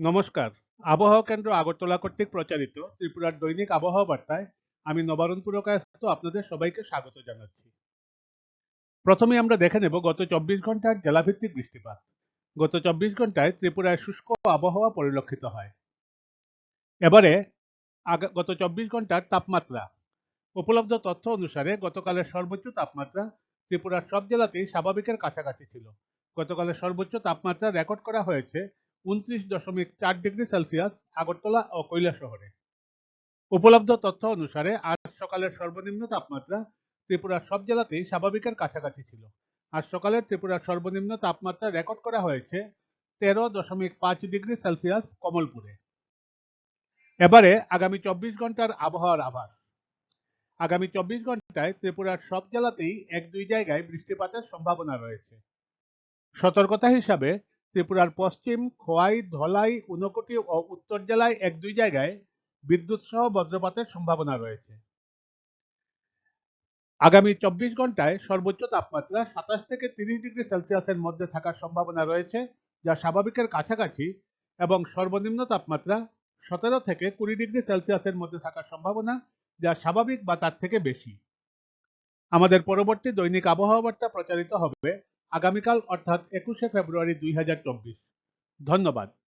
নমস্কার। আবহাওয়া কেন্দ্র আগরতলা কর্তৃক প্রচারিত ত্রিপুরার দৈনিক আবহাওয়া বার্তায় আমি নবারুণ পুরকায়স্থ আপনাদের সবাইকে স্বাগত জানাচ্ছি। প্রথমে আমরা দেখে নেব গত চব্বিশ ঘণ্টার জেলাভিত্তিক বৃষ্টিপাত। গত চব্বিশ ঘন্টায় ত্রিপুরায় শুষ্ক আবহাওয়া পরিলক্ষিত হয়। এবারে গত চব্বিশ ঘণ্টার তাপমাত্রা। উপলব্ধ তথ্য অনুসারে গতকালের সর্বোচ্চ তাপমাত্রা ত্রিপুরার সব জেলাতেই স্বাভাবিকের কাছাকাছি ছিল। গতকালের সর্বোচ্চ তাপমাত্রা রেকর্ড করা হয়েছে উনত্রিশ দশমিক চার ডিগ্রি সেলসিয়াস আগরতলা ও কৈলা শহরে। উপলব্ধ তথ্য অনুসারে আজ সকালের সর্বনিম্ন তাপমাত্রা ত্রিপুরার সব জেলাতেই স্বাভাবিকের কাছাকাছি ছিল। আজ সকালে ত্রিপুরার সর্বনিম্ন তাপমাত্রা রেকর্ড করা হয়েছে তেরো দশমিক পাঁচ ডিগ্রি সেলসিয়াস কমলপুরে। এবারে আগামী চব্বিশ ঘণ্টার আবহাওয়ার আভাস। আগামী চব্বিশ ঘন্টায় ত্রিপুরার সব জেলাতেই এক দুই জায়গায় বৃষ্টিপাতের সম্ভাবনা রয়েছে। সতর্কতা হিসাবে ত্রিপুরার পশ্চিম, খোয়াই, ধলাই, ঊনকোটি ও উত্তর জেলায় এক দুই জায়গায় বিদ্যুৎ সহ বজ্রপাতের সম্ভাবনা রয়েছে। আগামী চব্বিশ ঘন্টায় সর্বোচ্চ তাপমাত্রা সাতাশ থেকে তিরিশ ডিগ্রি সেলসিয়াসের মধ্যে থাকার সম্ভাবনা রয়েছে, যা স্বাভাবিকের কাছাকাছি এবং সর্বনিম্ন তাপমাত্রা সতেরো থেকে কুড়ি ডিগ্রি সেলসিয়াসের মধ্যে থাকার সম্ভাবনা, যা স্বাভাবিক বা তার থেকে বেশি। আমাদের পরবর্তী দৈনিক আবহাওয়া বার্তা প্রচারিত হবে আগামীকাল অর্থাৎ একুশে ফেব্রুয়ারি দুই হাজার চব্বিশ। ধন্যবাদ।